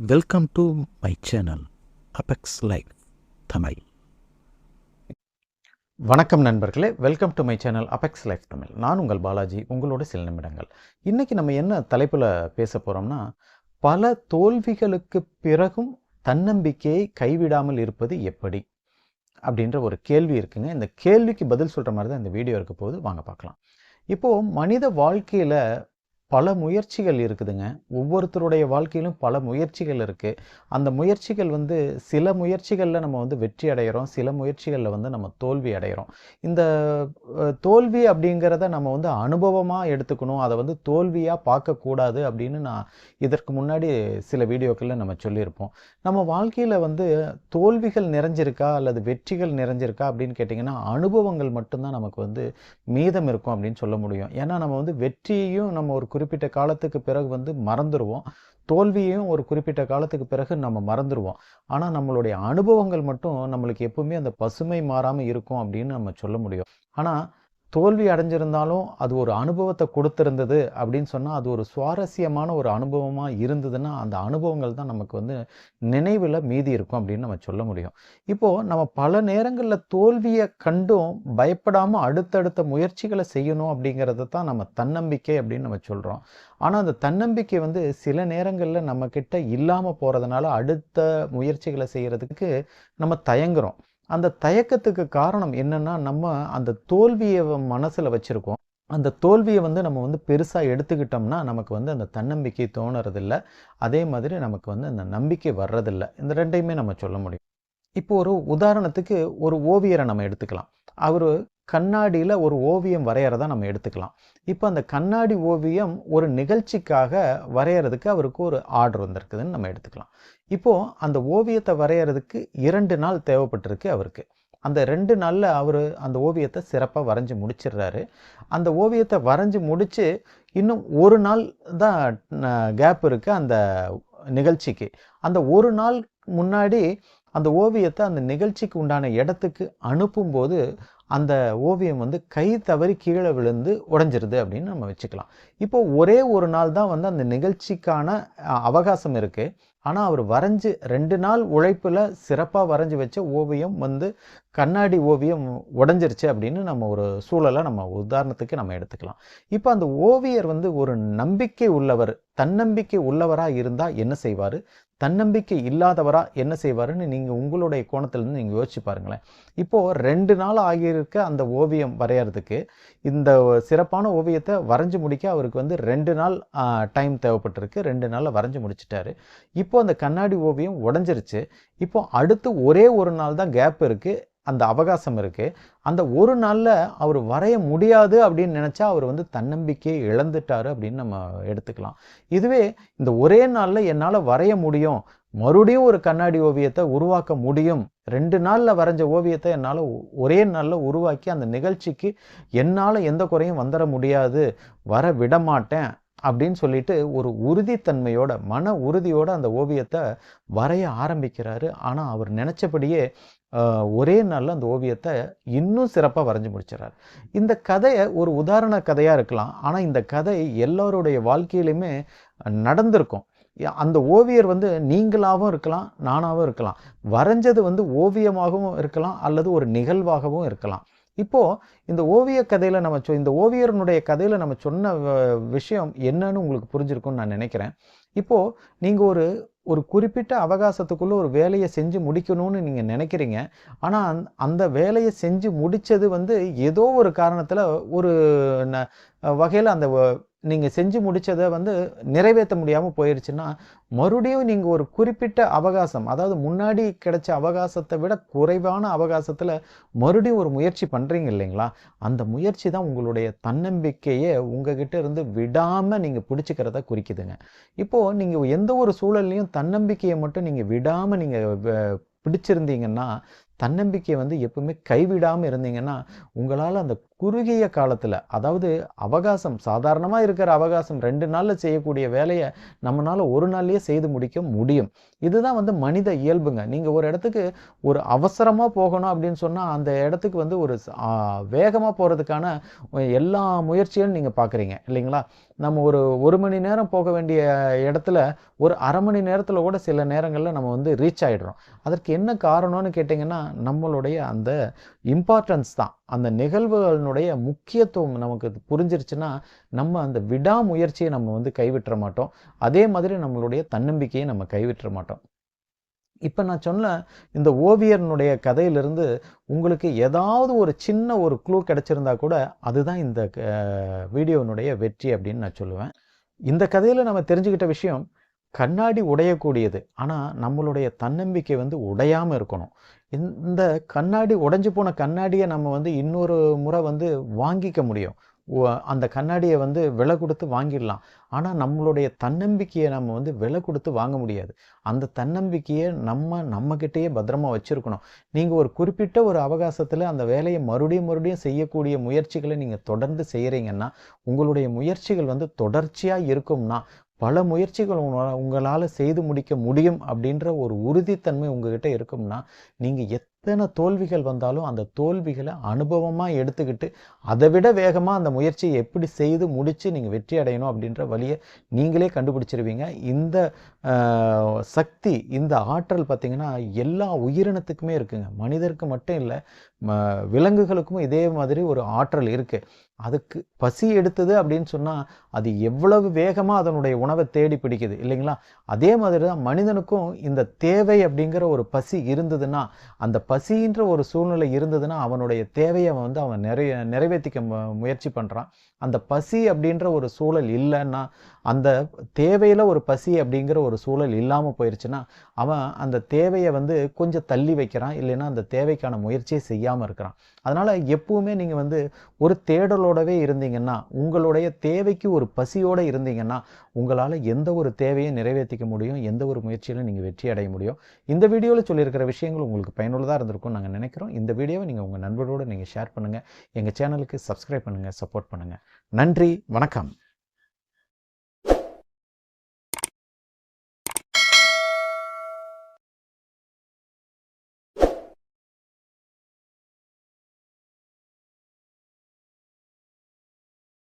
Welcome to my channel Apex Life Tamil வணக்கம் நண்பர்களே welcome to my channel Apex Life Tamil நான் உங்கள் பாலாஜி உங்களோட சில நிமிடங்கள். இன்றைக்கி நம்ம என்ன தலைப்பில் பேச போகிறோம்னா பல தோல்விகளுக்கு பிறகும் தன்னம்பிக்கையை கைவிடாமல் இருப்பது எப்படி? அப்படின்ற ஒரு கேள்வி இருக்குங்க. இந்த கேள்விக்கு பதில் சொல்கிற மாதிரி தான் இந்த வீடியோ இருக்க போது வாங்க பார்க்கலாம். இப்போது மனித வாழ்க்கையில் பல முயற்சிகள் இருக்குதுங்க. ஒவ்வொருத்தருடைய வாழ்க்கையிலும் பல முயற்சிகள் இருக்குது அந்த முயற்சிகள் வந்து சில முயற்சிகளில் நம்ம வந்து வெற்றி அடைகிறோம் சில முயற்சிகளில் வந்து நம்ம தோல்வி அடைகிறோம் இந்த தோல்வி அப்படிங்கிறத நம்ம வந்து அனுபவமாக எடுத்துக்கணும். அதை வந்து தோல்வியாக பார்க்கக்கூடாது அப்படின்னு நான் இதற்கு முன்னாடி சில வீடியோக்களில் நம்ம சொல்லியிருப்போம். நம்ம வாழ்க்கையில் வந்து தோல்விகள் நிறைஞ்சிருக்கா அல்லது வெற்றிகள் நிறைஞ்சிருக்கா அப்படின்னு கேட்டிங்கன்னா அனுபவங்கள் மட்டும்தான் நமக்கு வந்து மீதம் இருக்கும் அப்படின்னு சொல்ல முடியும். ஏன்னா நம்ம வந்து வெற்றியையும் நம்ம ஒரு குறிப்பிட்ட காலத்துக்கு பிறகு வந்து மறந்துடுவோம் தோல்வியையும் ஒரு குறிப்பிட்ட காலத்துக்கு பிறகு நம்ம மறந்துடுவோம் ஆனால் நம்மளுடைய அனுபவங்கள் மட்டும் நம்மளுக்கு எப்பவுமே அந்த பசுமை மாறாமல் இருக்கும் அப்படின்னு நம்ம சொல்ல முடியும். ஆனால் தோல்வி அடைஞ்சிருந்தாலும் அது ஒரு அனுபவத்தை கொடுத்துருந்தது அப்படின்னு சொன்னால் அது ஒரு சுவாரஸ்யமான ஒரு அனுபவமாக இருந்ததுன்னா அந்த அனுபவங்கள் தான் நமக்கு வந்து நினைவில் மீதி இருக்கும் அப்படின்னு நம்ம சொல்ல முடியும். இப்போது நம்ம பல நேரங்களில் தோல்வியை கண்டும் பயப்படாமல் அடுத்தடுத்த முயற்சிகளை செய்யணும் அப்படிங்கிறத தான் நம்ம தன்னம்பிக்கை அப்படின்னு நம்ம சொல்கிறோம் ஆனால் அந்த தன்னம்பிக்கை வந்து சில நேரங்களில் நம்மக்கிட்ட இல்லாமல் போகிறதுனால அடுத்த முயற்சிகளை செய்கிறதுக்கு நம்ம தயங்குறோம். அந்த தயக்கத்துக்கு காரணம் என்னன்னா நம்ம அந்த தோல்வியை மனசில் வச்சுருக்கோம். அந்த தோல்வியை வந்து நம்ம வந்து பெருசாக எடுத்துக்கிட்டோம்னா நமக்கு வந்து அந்த தன்னம்பிக்கை தோணுறதில்ல. அதே மாதிரி நமக்கு வந்து அந்த நம்பிக்கை வர்றதில்ல. இந்த ரெண்டையுமே நம்ம சொல்ல முடியும். இப்போ ஒரு உதாரணத்துக்கு ஒரு ஓவியரை நம்ம எடுத்துக்கலாம். அவர் கண்ணாடியில் ஒரு ஓவியம் வரைகிறதா நம்ம எடுத்துக்கலாம். இப்போ அந்த கண்ணாடி ஓவியம் ஒரு நிகழ்ச்சிக்காக வரைகிறதுக்கு அவருக்கு ஒரு ஆர்டர் வந்திருக்குதுன்னு நம்ம எடுத்துக்கலாம். இப்போது அந்த ஓவியத்தை வரைகிறதுக்கு இரண்டு நாள் தேவைப்பட்டிருக்கு அவருக்கு. அந்த ரெண்டு நாளில் அவர் அந்த ஓவியத்தை சிறப்பாக வரைஞ்சி முடிச்சிடுறாரு. அந்த ஓவியத்தை வரைஞ்சி முடித்து இன்னும் ஒரு நாள் தான் கேப் இருக்குது அந்த நிகழ்ச்சிக்கு. அந்த ஒரு நாள் முன்னாடி அந்த ஓவியத்தை அந்த நிகழ்ச்சிக்கு உண்டான இடத்துக்கு அனுப்பும்போது அந்த ஓவியம் வந்து கை தவறி கீழே விழுந்து உடஞ்சிருது அப்படின்னு நம்ம வச்சுக்கலாம். இப்போ ஒரே ஒரு நாள் தான் வந்து அந்த நிகழ்ச்சிக்கான அவகாசம் இருக்குது ஆனால் அவர் வரைஞ்சி ரெண்டு நாள் உழைப்பில் சிறப்பாக வரைஞ்சி வச்ச ஓவியம் வந்து கண்ணாடி ஓவியம் உடஞ்சிருச்சு அப்படின்னு நம்ம ஒரு சூழலை நம்ம உதாரணத்துக்கு நம்ம எடுத்துக்கலாம். இப்போ அந்த ஓவியர் வந்து ஒரு நம்பிக்கை உள்ளவர் தன்னம்பிக்கை உள்ளவராக இருந்தால் என்ன செய்வார்? தன்னம்பிக்கை இல்லாதவராக என்ன செய்வாருன்னு நீங்கள் உங்களுடைய கோணத்திலேருந்து நீங்கள் யோசிச்சு பாருங்களேன். இப்போது ரெண்டு நாள் இருக்க அந்த ஓவியம் வரையறதுக்கு. இந்த சிறப்பான ஓவியத்தை வரைஞ்சி முடிக்க அவருக்கு வந்து ரெண்டு நாள் டைம் தேவைப்பட்டிருக்கு. ரெண்டு நாளில் வரைஞ்சி முடிச்சிட்டாரு. இப்போ அந்த கண்ணாடி ஓவியம் உடஞ்சிருச்சு. இப்போ அடுத்து ஒரே ஒரு நாள் தான் கேப் இருக்குது அந்த அவகாசம் இருக்குது அந்த ஒரு நாளில் அவர் வரைய முடியாது அப்படின்னு நினச்சா அவர் வந்து தன்னம்பிக்கையை இழந்துட்டாரு அப்படின்னு நம்ம எடுத்துக்கலாம். இதுவே இந்த ஒரே நாளில் என்னால் வரைய முடியும். மறுபடியும் ஒரு கண்ணாடி ஓவியத்தை உருவாக்க முடியும். ரெண்டு நாளில் வரைஞ்ச ஓவியத்தை என்னால் ஒரே நாளில் உருவாக்கி அந்த நிகழ்ச்சிக்கு என்னால் எந்த குறையும் வந்துட முடியாது வர விட மாட்டேன் அப்படின்னு சொல்லிட்டு ஒரு உறுதித்தன்மையோட மன உறுதியோட அந்த ஓவியத்தை வரைய ஆரம்பிக்கிறாரு. ஆனால் அவர் நினச்சபடியே ஒரே நாளில் அந்த ஓவியத்தை இன்னும் சிறப்பாக வரைஞ்சி முடிச்சிடறார். இந்த கதையை ஒரு உதாரண கதையாக இருக்கலாம். ஆனால் இந்த கதை எல்லோருடைய வாழ்க்கையிலுமே நடந்திருக்கும். அந்த ஓவியர் வந்து நீங்களாகவும் இருக்கலாம் நானாகவும் இருக்கலாம். வரைஞ்சது வந்து ஓவியமாகவும் இருக்கலாம் அல்லது ஒரு நிகழ்வாகவும் இருக்கலாம். இப்போது இந்த ஓவிய கதையில் நம்ம சொ- இந்த ஓவியரனுடைய கதையில் நம்ம சொன்ன விஷயம் என்னன்னு உங்களுக்கு புரிஞ்சிருக்கும்னு நான் நினைக்கிறேன். இப்போது நீங்கள் ஒரு ஒரு குறிப்பிட்ட அவகாசத்துக்குள்ளே ஒரு வேலையை செஞ்சு முடிக்கணும்னு நீங்கள் நினைக்கிறீங்க. ஆனால் அந்த- அந்த வேலையை செஞ்சு முடித்தது வந்து ஏதோ ஒரு காரணத்தில் ஒரு ந- வகையில் அந்த நீங்கள் செஞ்சு முடித்ததை வந்து நிறைவேற்ற முடியாமல் போயிடுச்சுன்னா மறுபடியும் நீங்கள் ஒரு குறிப்பிட்ட அவகாசம் அதாவது முன்னாடி கிடைச்ச அவகாசத்தை விட குறைவான அவகாசத்தில் மறுபடியும் ஒரு முயற்சி பண்ணுறீங்க இல்லைங்களா? அந்த முயற்சி தான் உங்களுடைய தன்னம்பிக்கையை உங்ககிட்ட இருந்து விடாமல் நீங்கள் பிடிச்சிக்கிறத குறிக்குதுங்க. இப்போது நீங்கள் எந்த ஒரு சூழல்லையும் தன்னம்பிக்கையை மட்டும் நீங்கள் விடாமல் நீங்கள் பிடிச்சிருந்தீங்கன்னா தன்னம்பிக்கையை வந்து எப்பவுமே கைவிடாமல் இருந்தீங்கன்னா உங்களால் அந்த குறுகிய காலத்தில் அதாவது அவகாசம் சாதாரணமாக இருக்கிற அவகாசம் ரெண்டு நாளில் செய்யக்கூடிய வேலையை நம்மளால் ஒரு நாள்லேயே செய்து முடிக்க முடியும். இதுதான் வந்து மனித இயல்புங்க. நீங்கள் ஒரு இடத்துக்கு ஒரு அவசரமாக போகணும் அப்படின்னு சொன்னால் அந்த இடத்துக்கு வந்து ஒரு வேகமாக போகிறதுக்கான எல்லா முயற்சியும் நீங்கள் பார்க்குறீங்க இல்லைங்களா? நம்ம ஒரு ஒரு மணி நேரம் போக வேண்டிய இடத்துல ஒரு அரை மணி நேரத்தில் கூட சில நேரங்களில் நம்ம வந்து ரீச் ஆகிடுறோம் அதற்கு என்ன காரணம்னு கேட்டிங்கன்னா நம்மளுடைய அந்த இம்பார்ட்டன்ஸ் தான். அந்த நிகழ்வுகளினுடைய முக்கியத்துவம் நமக்கு புரிஞ்சிருச்சுன்னா நம்ம அந்த விடாமுயற்சியை நம்ம வந்து கைவிட்டுற மாட்டோம். அதே மாதிரி நம்மளுடைய தன்னம்பிக்கையை நம்ம கைவிட்டுற மாட்டோம். இப்போ நான் சொன்ன இந்த ஓவியர்னுடைய கதையிலிருந்து உங்களுக்கு ஏதாவது ஒரு சின்ன ஒரு க்ளூ கிடச்சிருந்தா கூட அதுதான் இந்த வீடியோனுடைய வெற்றி அப்படின்னு நான் சொல்லுவேன். இந்த கதையில் நம்ம தெரிஞ்சுக்கிட்ட விஷயம் கண்ணாடி உடையக்கூடியது. ஆனால் நம்மளுடைய தன்னம்பிக்கை வந்து உடையாமல் இருக்கணும். இந்த கண்ணாடி உடைஞ்சு போன கண்ணாடியை நம்ம வந்து இன்னொரு முறை வந்து வாங்கிக்க முடியும். அந்த கண்ணாடியை வந்து விலை கொடுத்து வாங்கிடலாம். ஆனால் நம்மளுடைய தன்னம்பிக்கையை நம்ம வந்து விலை கொடுத்து வாங்க முடியாது. அந்த தன்னம்பிக்கையை நம்ம நம்மக்கிட்டேயே பத்திரமா வச்சுருக்கணும். நீங்கள் ஒரு குறிப்பிட்ட ஒரு அவகாசத்தில் அந்த வேலையை மறுபடியும் மறுபடியும் செய்யக்கூடிய முயற்சிகளை நீங்கள் தொடர்ந்து செய்கிறீங்கன்னா உங்களுடைய முயற்சிகள் வந்து தொடர்ச்சியாக இருக்கும்னா பல முயற்சிகள் உங்களால் செய்து முடிக்க முடியும் அப்படின்ற ஒரு உறுதித்தன்மை உங்ககிட்ட இருக்கும்னா நீங்கள் எத்தனை தோல்விகள் வந்தாலும் அந்த தோல்விகளை அனுபவமாக எடுத்துக்கிட்டு அதை விட வேகமாக அந்த முயற்சியை எப்படி செய்து முடித்து நீங்கள் வெற்றி அடையணும் அப்படின்ற வழியை நீங்களே கண்டுபிடிச்சிருவீங்க. இந்த சக்தி இந்த ஆற்றல் பார்த்திங்கன்னா எல்லா உயிரினத்துக்குமே இருக்குங்க. மனிதருக்கு மட்டும் இல்லை விலங்குகளுக்கும் இதே மாதிரி ஒரு ஆற்றல் இருக்குது அதுக்கு பசி எடுத்தது அப்படின்னு சொன்னால் அது எவ்வளவு வேகமாக அதனுடைய உணவை தேடி பிடிக்குது இல்லைங்களா? அதே மாதிரி தான் மனிதனுக்கும் இந்த தேவை அப்படிங்கிற ஒரு பசி இருந்ததுன்னா அந்த பசின்ற ஒரு சூழ்நிலை இருந்ததுன்னா அவனுடைய தேவையை வந்து அவன் நிறைய நிறைவேற்றிக்க முயற்சி பண்ணுறான் அந்த பசி அப்படின்ற ஒரு சூழல் இல்லைன்னா அந்த தேவையில் ஒரு பசி அப்படிங்கிற ஒரு சூழல் இல்லாமல் போயிடுச்சுன்னா அவன் அந்த தேவையை வந்து கொஞ்சம் தள்ளி வைக்கிறான் இல்லைன்னா அந்த தேவைக்கான முயற்சியை செய்யாமல் இருக்கிறான். அதனால் எப்பவுமே நீங்கள் வந்து ஒரு தேடலோடவே இருந்தீங்கன்னா உங்களுடைய தேவைக்கு ஒரு பசியோடு இருந்தீங்கன்னா உங்களால் எந்த ஒரு தேவையை நிறைவேற்றிக்க முடியும் எந்த ஒரு முயற்சியிலும் நீங்கள் வெற்றி அடைய முடியும். இந்த வீடியோவில் சொல்லியிருக்கிற விஷயங்கள் உங்களுக்கு பயனுள்ளதாக இருந்திருக்கும் நாங்கள் நினைக்கிறோம். இந்த வீடியோவை நீங்கள் உங்கள் நண்பரோடு நீங்கள் ஷேர் பண்ணுங்கள் எங்கள் சேனலுக்கு சப்ஸ்கிரைப் பண்ணுங்கள் சப்போர்ட் பண்ணுங்கள் நன்றி வணக்கம்.